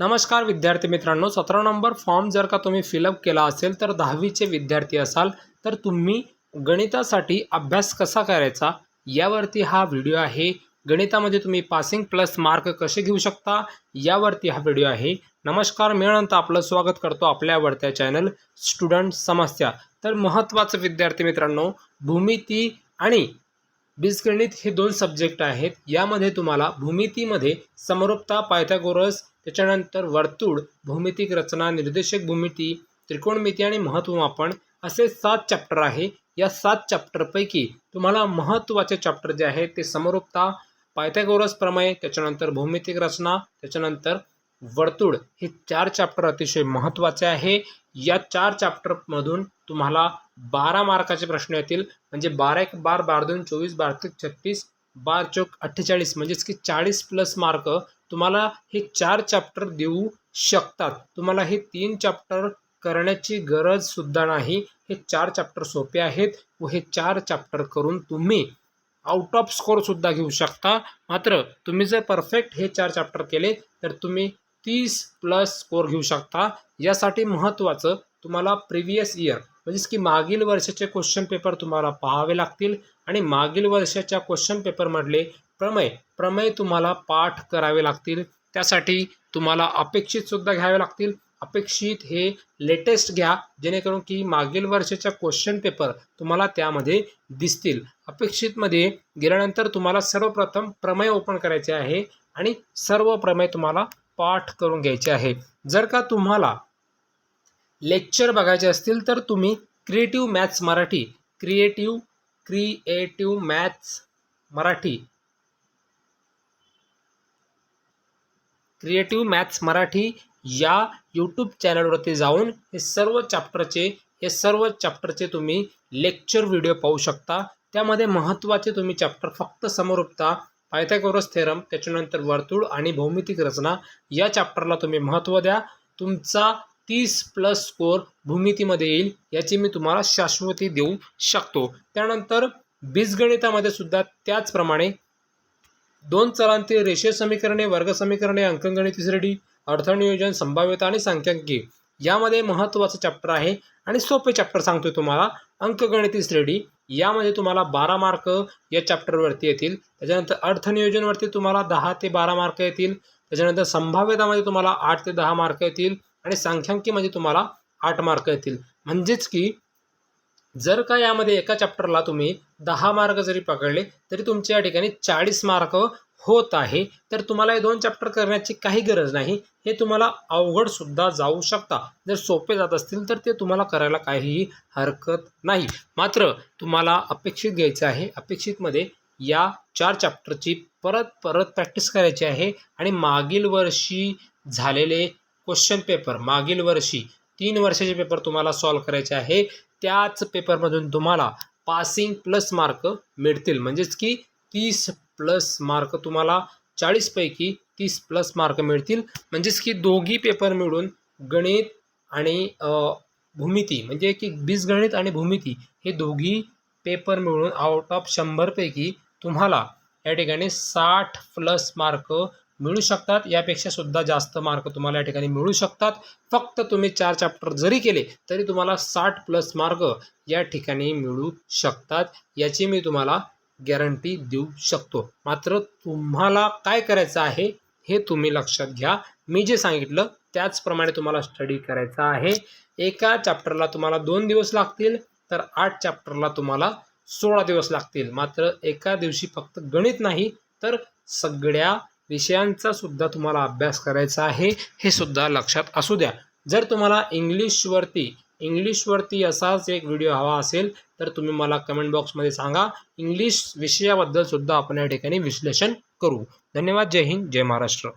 नमस्कार विद्यार्थी मित्रांनो सतरा नंबर फॉर्म जर का तुम्ही फिलअप केला असेल तर दहावीचे विद्यार्थी असाल तर तुम्ही गणितासाठी अभ्यास कसा करायचा यावरती हा व्हिडिओ आहे. गणितामध्ये तुम्ही पासिंग प्लस मार्क कसे घेऊ शकता यावरती हा व्हिडिओ आहे. नमस्कार मी अनंत आपलं स्वागत करतो आपल्या आवडत्या चॅनल स्टुडंट समस्या तर महत्त्वाचं विद्यार्थी मित्रांनो भूमिती आणि बीजगणित हे दोन सब्जेक्ट आहेत. यामध्ये तुम्हाला भूमितीमध्ये समरूपता पायथागोरस त्याच्यानंतर वर्तुळ भूमितिक रचना निर्देशक भूमिती त्रिकोणमिती आणि महत्त्वमापन असे सात चॅप्टर आहे. या सात चॅप्टरपैकी तुम्हाला महत्त्वाचे चॅप्टर जे आहेत ते समरूपता पायथ्यागोरस प्रमेय त्याच्यानंतर भूमितिक रचना त्याच्यानंतर वर्तुळ हे चार चॅप्टर अतिशय महत्त्वाचे आहे. या चार चॅप्टरमधून तुम्हाला बारा मार्काचे प्रश्न येतील. म्हणजे बारा एक बार बार दोन चोवीस बार ते छत्तीस बार चौक अठ्ठेचाळीस म्हणजेच की चाळीस प्लस मार्क तुम्हाला हे चार चॅप्टर देऊ शकतात. तुम्हाला हे तीन चॅप्टर करण्याची गरज सुद्धा नाही. हे चार चॅप्टर सोपे आहेत व हे चार चॅप्टर करून तुम्ही आउट ऑफ स्कोअरसुद्धा घेऊ शकता. मात्र तुम्ही जर परफेक्ट हे चार चॅप्टर केले तर तुम्ही तीस प्लस स्कोर घेऊ शकता. यासाठी महत्त्वाचं तुम्हाला प्रिव्हियस इयर म्हणजेच की मागील वर्षाचे क्वेश्चन पेपर तुम्हाला पाहावे लागतील. आणि मागील वर्षाच्या क्वेश्चन पेपरमधले प्रमेय. प्रमेय तुम्हाला पाठ करावे लागतील. त्यासाठी तुम्हाला अपेक्षितसुद्धा घ्यावे लागतील. अपेक्षित हे लेटेस्ट घ्या जेणेकरून की मागील वर्षाच्या क्वेश्चन पेपर तुम्हाला त्यामध्ये दिसतील. अपेक्षितमध्ये गेल्यानंतर तुम्हाला सर्वप्रथम प्रमेय ओपन करायचे आहे आणि सर्व प्रमेय तुम्हाला पाठ करून घ्यायचे आहे. जर का तुम्हाला लेक्चर बघायचे असतील तर तुम्ही creative maths Marathi creative creative maths Marathi creative maths Marathi या यूट्यूब चॅनलवरती जाऊन हे सर्व चॅप्टरचे हे सर्व चॅप्टरचे तुम्ही लेक्चर व्हिडिओ पाहू शकता. त्यामध्ये महत्त्वाचे तुम्ही चॅप्टर फक्त समरूपता पायथागोरस थेरम त्याच्यानंतर वर्तुळ आणि भौमितिक रचना या चॅप्टरला तुम्ही महत्त्व द्या. तुमचा तीस प्लस स्कोअर भूमितीमध्ये येईल याची मी तुम्हाला शाश्वती देऊ शकतो. त्यानंतर बीजगणितामध्ये सुद्धा त्याचप्रमाणे दोन चलांतील रेषीय समीकरणे वर्ग समीकरणे अंकगणित तिसरडी अर्थनियोजन संभाव्यता आणि सांख्यिकी. यामध्ये महत्त्वाचं चॅप्टर आहे आणि सोपे चॅप्टर सांगतोय तुम्हाला. अंकगणिती श्रेणी यामध्ये तुम्हाला बारा मार्क या चॅप्टरवरती येतील. त्याच्यानंतर अर्थनियोजनवरती तुम्हाला दहा ते बारा मार्क येतील. त्याच्यानंतर संभाव्यतामध्ये तुम्हाला आठ ते दहा मार्क येतील. आणि सांख्यांकीमध्ये तुम्हाला आठ मार्क येतील. म्हणजेच की जर का यामध्ये एका चॅप्टरला तुम्ही दहा मार्क जरी पकडले तरी तुमच्या या ठिकाणी चाळीस मार्क होत आहे. तर तुम्हाला हे दोन चॅप्टर करण्याची काही गरज नाही. हे तुम्हाला अवघडसुद्धा जाऊ शकता. जर सोपे जात असतील तर ते तुम्हाला करायला काहीही हरकत नाही. मात्र तुम्हाला अपेक्षित घ्यायचं आहे. अपेक्षितमध्ये या चार चॅप्टरची परत परत प्रॅक्टिस करायची आहे. आणि मागील वर्षी झालेले क्वेश्चन पेपर मागील वर्षी तीन वर्षाचे पेपर तुम्हाला सॉल्व करायचे आहे. त्याच पेपरमधून तुम्हाला पासिंग प्लस मार्क मिळतील. म्हणजेच की तीस प्लस मार्क तुम्हाला चाळीसपैकी तीस प्लस मार्क मिळतील. म्हणजेच की दोघी पेपर मिळून गणित आणि भूमिती म्हणजे की बीजगणित आणि भूमिती हे दोघी पेपर मिळून आउट ऑफ शंभरपैकी तुम्हाला या ठिकाणी साठ प्लस मार्क मिळू शकतात. यापेक्षा सुद्धा जास्त मार्क तुम्हाला या ठिकाणी मिळू शकतात. फक्त तुम्ही चार चॅप्टर जरी केले तरी तुम्हाला साठ प्लस मार्क या ठिकाणी मिळू शकतात. याची मी तुम्हाला गॅरंटी देऊ शकतो. मात्र तुम्हाला काय करायचं आहे हे तुम्ही लक्षात घ्या. मी जे सांगितलं त्याचप्रमाणे तुम्हाला स्टडी करायचा आहे. एका चॅप्टरला तुम्हाला दोन दिवस लागतील तर आठ चॅप्टरला तुम्हाला सोळा दिवस लागतील. मात्र एका दिवशी फक्त गणित नाही तर सगळ्या विषयांचा सुद्धा तुम्हाला अभ्यास करायचा आहे हे सुद्धा लक्षात असू द्या. जर तुम्हाला इंग्लिशवरती इंग्लिशवरती असाच एक व्हिडिओ हवा असेल तर तुम्ही मला कमेंट बॉक्समध्ये सांगा. इंग्लिश विषयाबद्दल सुद्धा आपण या ठिकाणी विश्लेषण करू. धन्यवाद. जय हिंद. जय महाराष्ट्र.